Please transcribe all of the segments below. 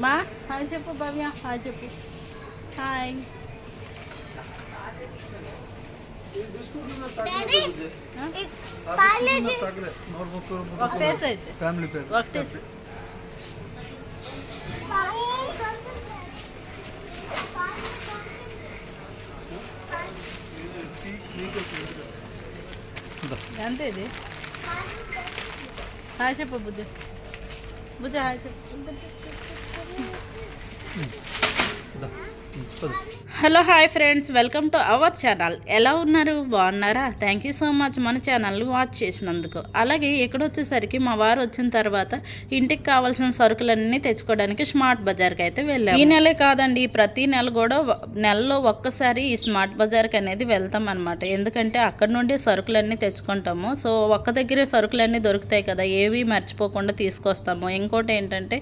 మా హాయ్ చెప్పు భవ్య హాయ్ చెప్పు హాయ్ ఒకటేసి అయితే ఫ్యామిలీ పేరు ఒకటేసి అంతే ఇది హాయ్ చెప్పు 모자 좀. 응. Hello hi friends welcome to our channel. ఎలా ఉన్నారు? బాగున్నారా? థ్యాంక్ యూ సో మచ్ మన ఛానల్ని వాచ్ చేసినందుకు. అలాగే ఇక్కడ వచ్చేసరికి మా వారు వచ్చిన తర్వాత ఇంటికి కావాల్సిన సరుకులన్నీ తెచ్చుకోవడానికి స్మార్ట్ బజార్కి అయితే వెళ్ళాం ఈ నెలే కాదండి ప్రతి నెల కూడా నెలలో ఒక్కసారి ఈ స్మార్ట్ బజార్కి అనేది వెళ్తాం అనమాట ఎందుకంటే అక్కడ నుండి సరుకులన్నీ తెచ్చుకుంటాము. సో ఒక్క దగ్గరే సరుకులన్నీ దొరుకుతాయి కదా ఏవి మర్చిపోకుండా తీసుకొస్తాము. ఇంకోటి ఏంటంటే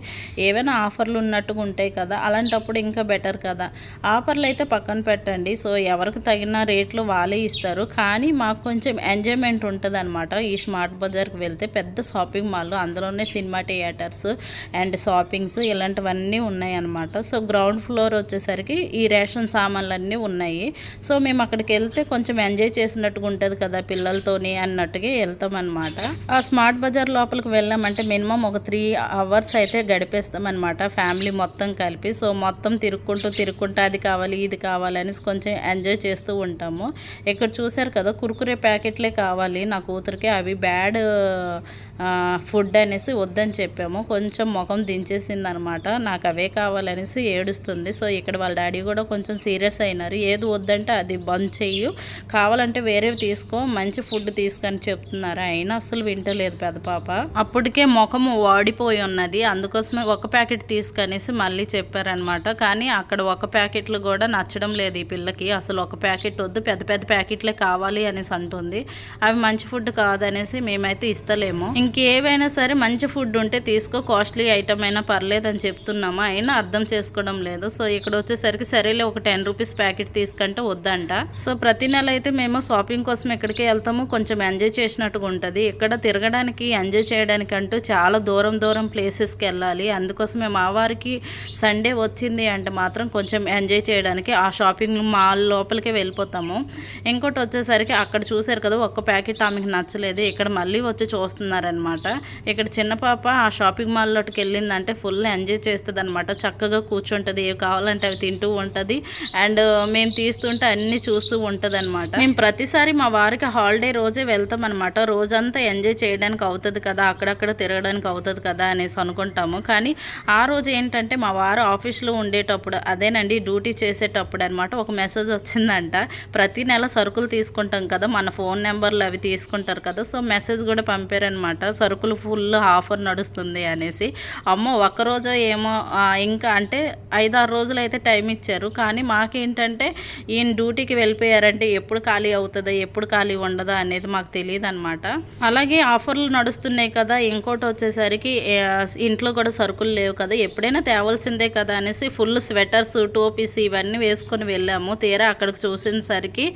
ఏవైనా ఆఫర్లు ఉన్నట్టుగా ఉంటాయి కదా అలాంటప్పుడు ఇంకా బెటర్ కదా. ఆఫర్లు అయితే పక్కన పెట్టండి. సో ఎవరికి తగిన రేట్లు వాళ్ళే ఇస్తారు. కానీ మాకు కొంచెం ఎంజాయ్మెంట్ ఉంటుంది అనమాట ఈ స్మార్ట్ బజార్కి వెళ్తే పెద్ద షాపింగ్ మాల్ అందులోనే సినిమా థియేటర్స్ అండ్ షాపింగ్స్ ఇలాంటివన్నీ ఉన్నాయన్నమాట. సో గ్రౌండ్ ఫ్లోర్ వచ్చేసరికి ఈ రేషన్ సామాన్లు ఉన్నాయి. సో మేము అక్కడికి వెళ్తే కొంచెం ఎంజాయ్ చేసినట్టుగా ఉంటుంది కదా పిల్లలతోని అన్నట్టుగా వెళ్తాం అనమాట ఆ స్మార్ట్ బజార్ లోపలికి వెళ్ళామంటే మినిమం ఒక త్రీ అవర్స్ అయితే గడిపేస్తామన్నమాట ఫ్యామిలీ మొత్తం కలిపి. సో మొత్తం తిరుక్కుంటూ తిరుక్కుంటూ అది కావాలి ఇది కావాలని కొంచెం ఎంజాయ్ చేస్తూ ఉంటాము. ఇక్కడ చూసారు కదా కురుకురే ప్యాకెట్లే కావాలి. నా కూతురికి అవి బ్యాడ్ ఫుడ్ అనేసి వద్దని చెప్పాము. కొంచెం ముఖం దించేసింది అనమాట నాకు అవే కావాలనేసి ఏడుస్తుంది. సో ఇక్కడ వాళ్ళ డాడీ కూడా కొంచెం సీరియస్ అయినారు. ఏది వద్దంటే అది బంద్ చెయ్యు. కావాలంటే వేరేవి తీసుకో మంచి ఫుడ్ తీసుకొని చెప్తున్నారు. అయినా అసలు వింటలేదు పెద్ద పాప. అప్పటికే ముఖం వాడిపోయి ఉన్నది. అందుకోసమే ఒక ప్యాకెట్ తీసుకనేసి మళ్ళీ చెప్పారనమాట. కానీ అక్కడ ఒక ప్యాకెట్లు కూడా నచ్చడం లేదు ఈ పిల్లకి. అసలు ఒక ప్యాకెట్ వద్దు పెద్ద పెద్ద ప్యాకెట్లే కావాలి అనేసి అంటుంది. అవి మంచి ఫుడ్ కాదనేసి మేమైతే ఇస్తలేము. ఇంకేవైనా సరే మంచి ఫుడ్ ఉంటే తీసుకో కాస్ట్లీ ఐటమ్ అయినా పర్లేదు అని చెప్తున్నాము? అయినా అర్థం చేసుకోవడం లేదు. సో ఇక్కడ వచ్చేసరికి సరేలే ఒక టెన్ రూపీస్ ప్యాకెట్ తీసుకుంటే వద్దంట. సో ప్రతి నెల అయితే మేము షాపింగ్ కోసం ఎక్కడికి వెళ్తాము కొంచెం ఎంజాయ్ చేసినట్టుగా ఉంటుంది. ఇక్కడ తిరగడానికి ఎంజాయ్ చేయడానికి అంటూ చాలా దూరం దూరం ప్లేసెస్కి వెళ్ళాలి. అందుకోసమే మా వారికి సండే వచ్చింది అంటే మాత్రం కొంచెం ఎంజాయ్ చేయడానికి ఆ షాపింగ్ మాల్ లోపలికే వెళ్ళిపోతాము. ఇంకోటి వచ్చేసరికి అక్కడ చూసారు కదా ఒక్క ప్యాకెట్ ఆమెకి నచ్చలేదు. ఇక్కడ మళ్ళీ వచ్చి చూస్తున్నారని అనమాట ఇక్కడ చిన్న పాప ఆ షాపింగ్ మాల్లోకి వెళ్ళిందంటే ఫుల్ ఎంజాయ్ చేస్తుంది అనమాట చక్కగా కూర్చుంటుంది. ఏవి కావాలంటే అవి తింటూ ఉంటుంది. అండ్ మేము తీస్తుంటే అన్నీ చూస్తూ ఉంటుంది అనమాట మేము ప్రతిసారి మా వారికి హాలిడే రోజే వెళ్తాం అనమాట రోజంతా ఎంజాయ్ చేయడానికి అవుతుంది కదా అక్కడక్కడ తిరగడానికి అవుతుంది కదా అనేసి అనుకుంటాము. కానీ ఆ రోజు ఏంటంటే మా వారు ఆఫీస్లో ఉండేటప్పుడు అదేనండి డ్యూటీ చేసేటప్పుడు అనమాట ఒక మెసేజ్ వచ్చిందంట. ప్రతి నెల సరుకులు తీసుకుంటాం కదా మన ఫోన్ నెంబర్లు అవి తీసుకుంటారు కదా సో మెసేజ్ కూడా పంపారనమాట సరుకులు ఫుల్ ఆఫర్ నడుస్తుంది అనేసి. అమ్మో ఒక్కరోజు ఏమో ఇంకా అంటే ఐదారు రోజులు అయితే టైం ఇచ్చారు. కానీ మాకేంటంటే ఈయన డ్యూటీకి వెళ్ళిపోయారంటే ఎప్పుడు ఖాళీ అవుతుందా ఎప్పుడు ఖాళీ ఉండదా అనేది మాకు తెలియదు అనమాట అలాగే ఆఫర్లు నడుస్తున్నాయి కదా ఇంకోటి వచ్చేసరికి ఇంట్లో కూడా సరుకులు లేవు కదా ఎప్పుడైనా తేవాల్సిందే కదా అనేసి ఫుల్ స్వెటర్స్ టోపీస్ ఇవన్నీ వేసుకొని వెళ్ళాము. తీరా అక్కడికి చూసేసరికి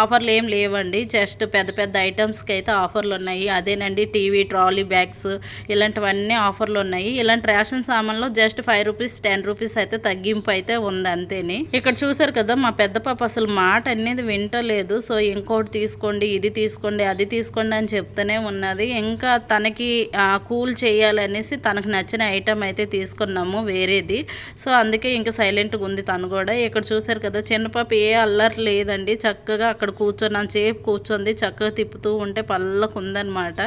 ఆఫర్లు ఏం లేవండి. జస్ట్ పెద్ద పెద్ద ఐటమ్స్కి అయితే ఆఫర్లు ఉన్నాయి. అదేనండి టీవీ ట్రాలీ బ్యాగ్స్ ఇలాంటివన్నీ ఆఫర్లు ఉన్నాయి. ఇలాంటి ration సామాన్లో just five rupees ten rupees అయితే తగ్గింపు అయితే ఉంది అంతేని. ఇక్కడ చూసారు కదా మా పెద్ద పాప అసలు మాట అనేది వింటలేదు. సో ఇంకోటి తీసుకోండి ఇది తీసుకోండి అది తీసుకోండి అని చెప్తూనే ఉన్నది. ఇంకా తనకి కూల్ చేయాలనేసి తనకు నచ్చిన ఐటమ్ అయితే తీసుకున్నాము వేరేది. సో అందుకే ఇంకా సైలెంట్గా ఉంది తను కూడా. ఇక్కడ చూసారు కదా చిన్న పాప ఏ అల్లరి లేదండి. చక్కగా అక్కడ కూర్చొని సేపు కూర్చొంది చక్కగా తిప్పుతూ ఉంటే పళ్ళకు ఉందన్నమాట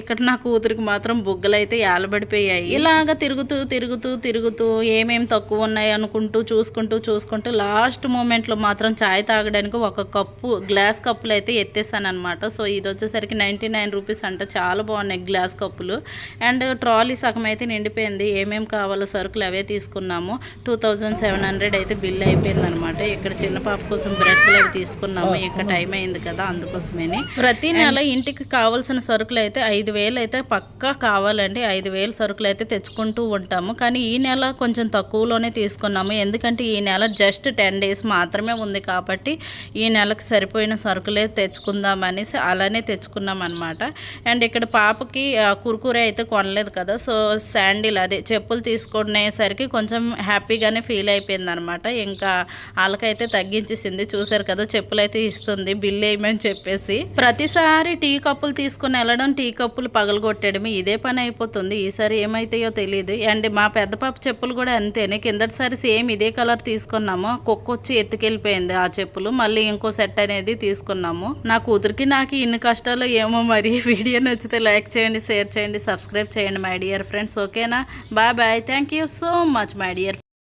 ఇక్కడ నా కూతురికి మాత్రం బుగ్గలు అయితే ఏలబడిపోయాయి. ఇలాగ తిరుగుతూ తిరుగుతూ తిరుగుతూ ఏమేం తక్కువ ఉన్నాయి అనుకుంటూ చూసుకుంటూ చూసుకుంటూ లాస్ట్ మూమెంట్లో మాత్రం చాయ్ తాగడానికి ఒక కప్పు గ్లాస్ కప్పులు అయితే ఎత్తేసాను అనమాట సో ఇది వచ్చేసరికి నైంటీ నైన్ రూపీస్ అంట. చాలా బాగున్నాయి గ్లాస్ కప్పులు. అండ్ ట్రాలీ సగం అయితే నిండిపోయింది. ఏమేం కావాలో సరుకులు అవే తీసుకున్నాము. టూ థౌజండ్ సెవెన్ హండ్రెడ్ అయితే బిల్ అయిపోయింది అనమాట ఇక్కడ చిన్న పాప కోసం బ్రష్లు అవి తీసుకున్నాము. ఇక్కడ టైం అయింది కదా అందుకోసమేని. ప్రతి నెల ఇంటికి కావాల్సిన సరుకులు అయితే ఐదు వేలు వేలు అయితే పక్కా కావాలండి. ఐదు వేలు సరుకులు అయితే తెచ్చుకుంటూ ఉంటాము. కానీ ఈ నెల కొంచెం తక్కువలోనే తీసుకున్నాము. ఎందుకంటే ఈ నెల జస్ట్ టెన్ డేస్ మాత్రమే ఉంది కాబట్టి ఈ నెలకు సరిపోయిన సరుకులే తెచ్చుకుందాం అనేసి అలానే తెచ్చుకున్నాం అనమాట అండ్ ఇక్కడ పాపకి కుర్కురే అయితే కొనలేదు కదా. సో శాండిల్ అదే చెప్పులు తీసుకునేసరికి కొంచెం హ్యాపీగానే ఫీల్ అయిపోయింది అనమాట ఇంకా వాళ్ళకైతే తగ్గించేసింది. చూసారు కదా చెప్పులు అయితే ఇస్తుంది. బిల్ వేయమని చెప్పేసి. ప్రతిసారి టీ కప్పులు తీసుకుని వెళ్ళడం టీ కప్పులు పగలగొట్టడమే. ఇదే పని అయిపోతుంది. ఈసారి ఏమైతాయో తెలియదు అండ్ మా పెద్ద పాప చెప్పులు కూడా అంతేనే. కిందటిసారి సేమ్ ఇదే కలర్ తీసుకున్నాము. కుక్క వచ్చి ఎత్తుకెళ్ళిపోయింది ఆ చెప్పులు. మళ్ళీ ఇంకో సెట్ అనేది తీసుకున్నాము. నా కూతురికి నాకు ఇన్ని కష్టాలు ఏమో మరి. వీడియో నచ్చితే లైక్ చేయండి షేర్ చేయండి సబ్స్క్రైబ్ చేయండి మై డియర్ ఫ్రెండ్స్. ఓకేనా? Bye bye. Thank you so much my dear